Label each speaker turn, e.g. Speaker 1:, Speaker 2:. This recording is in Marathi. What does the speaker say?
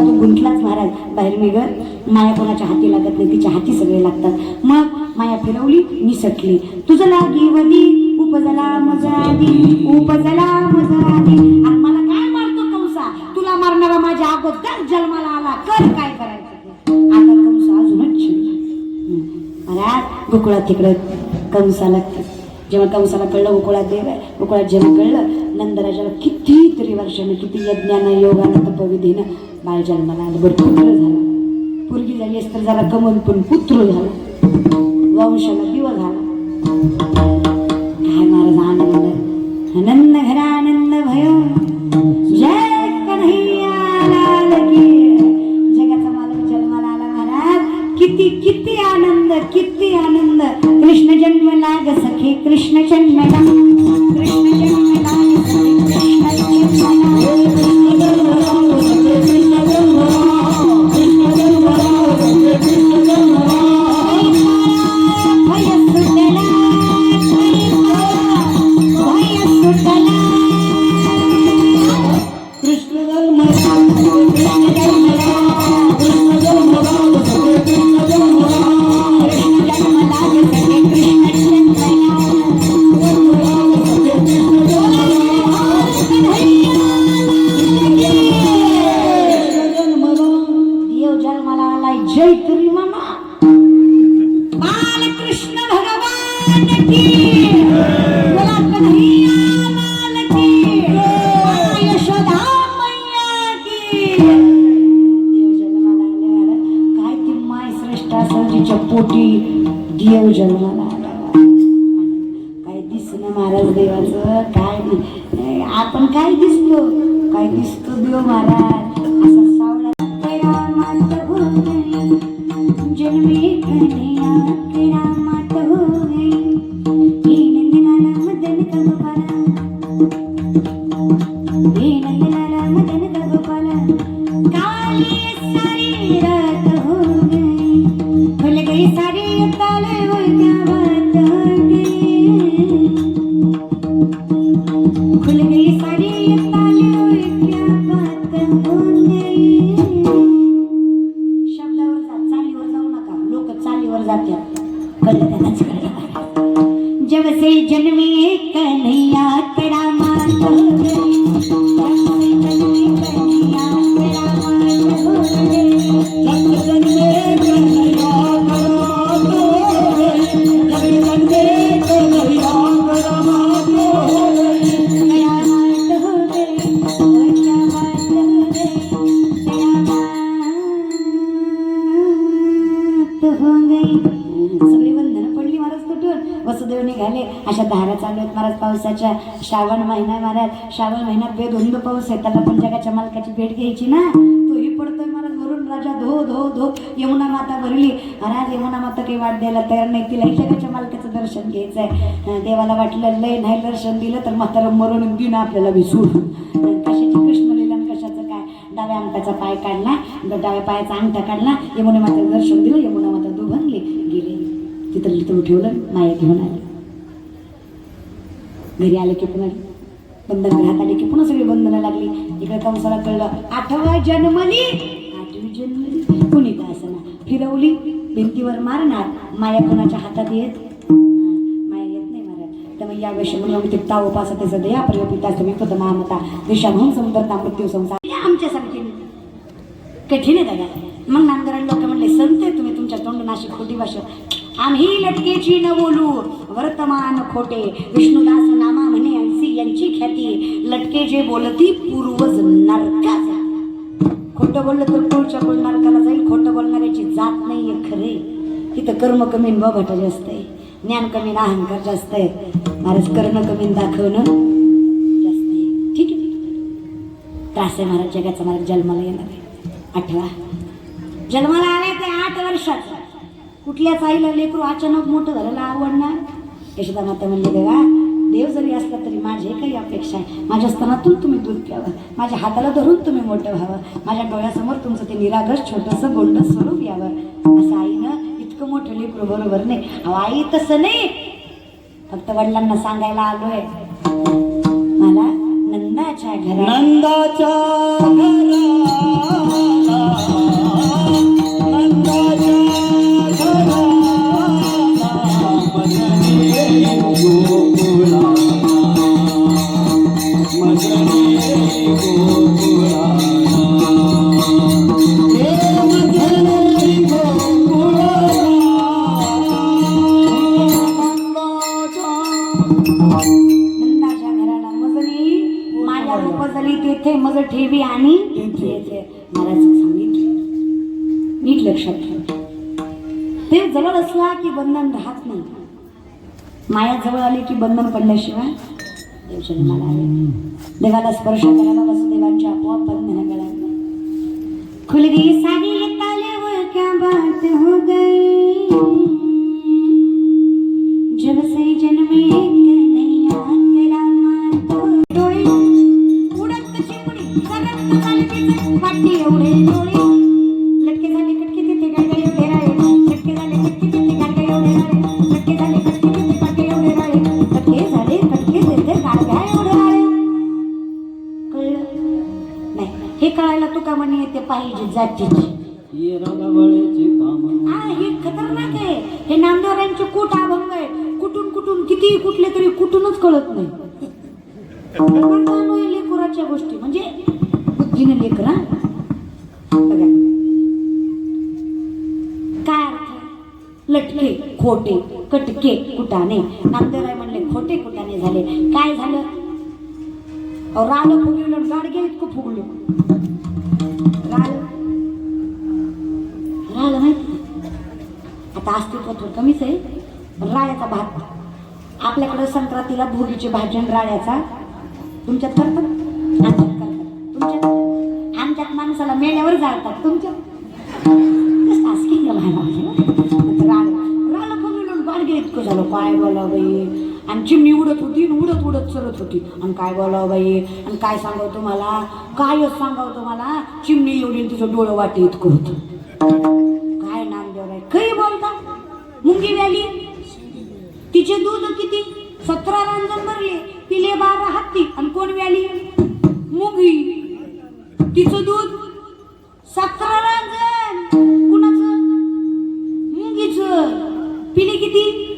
Speaker 1: तू गुंतलाच महाराज. बाहेर निघ माया कोणाच्या हाती लागत नाही तिच्या हाती सगळे लागतात. मग माया फिरवली मी सटली. तुझं लागी वदी उपजला मजादी उपजला मजादी आणि मला काय मारतो कंसा तुला मारणारा माझ्या अगोदर जन्माला आला. कर काय करायचं आता कंसा अजूनच चिडला. महाराज गोकुळात तिकडं कंसाला जेव्हा कंसाला कळलं गोकुळात देव आहे. गोकुळात जेव्हा कळलं नंदराजाला कितीतरी वर्षानं किती यज्ञानं योगानं तपविधीनं बाळ जन्माला आलं. बरं पुत्र झाला. पूर्वी झाली असत तर कमल पण पुत्र झाला. वंशाला दिवा झाला. काय महाराज आनंद? आनंद घरानंद भयो. जय कन्हैया की जगाचा मालक जन्माला आला महाराज. किती किती आनंद किती आनंद. कृष्ण जन्मला लाग सखे कृष्ण
Speaker 2: जन्म कृष्ण जन्म
Speaker 1: देव जन्माला आला. काय दिसणं महाराज देवाचं काय नाही. आपण काय दिसतो काय दिसतो देव महाराज? असा सावळा मात हो तेरा मात हो गई हे नंदलाला मदन का हे नंदलाला मदन वसुदेव अशा धारा चालू आहेत. महाराज पावसाच्या श्रावण महिना महाराज. श्रावण महिन्यात बेधुंद पाऊस आहे. त्याला पण जगाच्या मालकाची भेट घ्यायची ना? तोही पडतोय महाराज. वरून राजा धो धो धो. यमुना माता भरली. महाराज यमुना माता काही वाट द्यायला तयार नाही. तिलाही जगाच्या मालकाचं दर्शन घ्यायचंय. देवाला वाटलं लय नाही दर्शन दिलं तर म्हातारं मरून दिन आपल्याला विसरून. कशाची कृष्णलीला आणि कशाचं काय? डाव्या अंगठाचा पाय काढला डाव्या पायाचा अंगठा काढला. यमुना माता दर्शन दिलं. यमुना माता दुभंगली गेले. तिथं तिथं ठेवलं. माया घेऊन आली. घरी आले की पुन्हा बंधन घरात आले की पुन्हा सगळी बंधनं लागली. इकडे कंसाला कळलं आठवा जन्मली. आठवी जन्मली. कुणी का असं ना फिरवली. भिंतीवर मारणार. माया कोणाच्या हातात येत? माया येत नाही महाराज त्यामुळे या वेळेस म्हणून ते ताव पासा त्याचं दया प्रयोपिता तुम्ही पद महामता दिशाभूम समुद्रता मृत्यू संसार. आमच्यासारखी कठीण आहे दादा. मग नांदराने लोक म्हणले संत तुम्ही तुमच्या तोंड नाशिक खोटी भाषा. आम्ही लटकेची न बोलू वर्तमान खोटे. विष्णुदास नामा म्हणे अंसी यांची ख्याती. लटके जे बोलती पूर्वज नरका खोटं बोललं तर पुढच्या बोल नरकाला जाईल खोटं बोलणाऱ्याची जात नाहीये खरे. तिथं कर्म कमी बघट जास्त आहे. ज्ञान कमी ना अहंकार जास्त आहे. महाराज कर्ण कमी दाखवणं जास्त आहे. ठीक आहे. त्रास आहे महाराज जगाचा महाराज जन्माला येणार आहे. आठवा. जन्माला आले ते आठ वर्षात कुठल्याच आईला लेकरू अचानक मोठं झालेलं आवडणार यशोदा माता म्हणले देवा देव जरी असला तरी माझी काही अपेक्षा आहे. माझ्या स्तनातून तुम्ही दूध प्यावं. माझ्या हाताला धरून तुम्ही मोठं व्हावं. माझ्या डोळ्यासमोर तुमचं ते निरागस छोटंसं गोंड स्वरूप यावं. असं आईनं इतकं मोठं लेकरू बरोबर नाही. अहो आई तसं नाही. फक्त वडिलांना सांगायला आलोय. मला नंदाच्या घरा
Speaker 2: नंदाच्या येथे मग ठेवी आणि
Speaker 1: महाराज सांगितले. नीट लक्षात ठेव. ते जवळ असला की बंधन राहत नाही. माया जवळ आली की बंधन पडल्याशिवाय आले देवाला स्पर्श करायला वसुदेवांच्या आपोआप बंधन गळायला खुल गई सारी ताले क्या बात हो गई. कामं येते पाहिजे जातीची.
Speaker 2: ये
Speaker 1: हा हे खतरनाक आहे. हे नामदेवरांचे कूट अभंग आहे कुठून कुठून किती कुठले तरी कुठूनच कळत नाही. करताना लेकराच्या गोष्टी. म्हणजे बुद्धीने लेकरा बघा. काय अर्थ लटके खोटे कटके कुटाने. नामदेवराय म्हणले खोटे कुटाने झाले. काय झालं? अहो, रालं फुगलं गाडगे इतकं फुगलं आता अस्तित्व कमीच आहे. पण राळ्याचा भात. आपल्याकडं संक्रांतीला भोगीचे भाजन राळ्याचा तुमच्यात करतात तुमच्या तुमच्यात आमच्यात माणसाला मेल्यावर जाळतात तुमच्यात कसं asking इतकं झालं? काय बोलावं बाई? आणि चिमणी उडत होती आणि उडत उडत चरत होती. आणि काय बोलाव बाई? आणि काय सांगावं तुम्हाला? कायच सांगावं तुम्हाला? चिमणी एवढी तुझं तिचं डोळं वाटे इतकं होतं. काय नामदेव आहे काही बोल मुंगी व्हॅली तिचे दूध किती? सतरा रांजण भरले. तिले बारा हत्ती. आणि कोण व्याली? मुगी. तिचं दूध सतरा रांजण. कुणाचं? मुंगीच. पिले किती?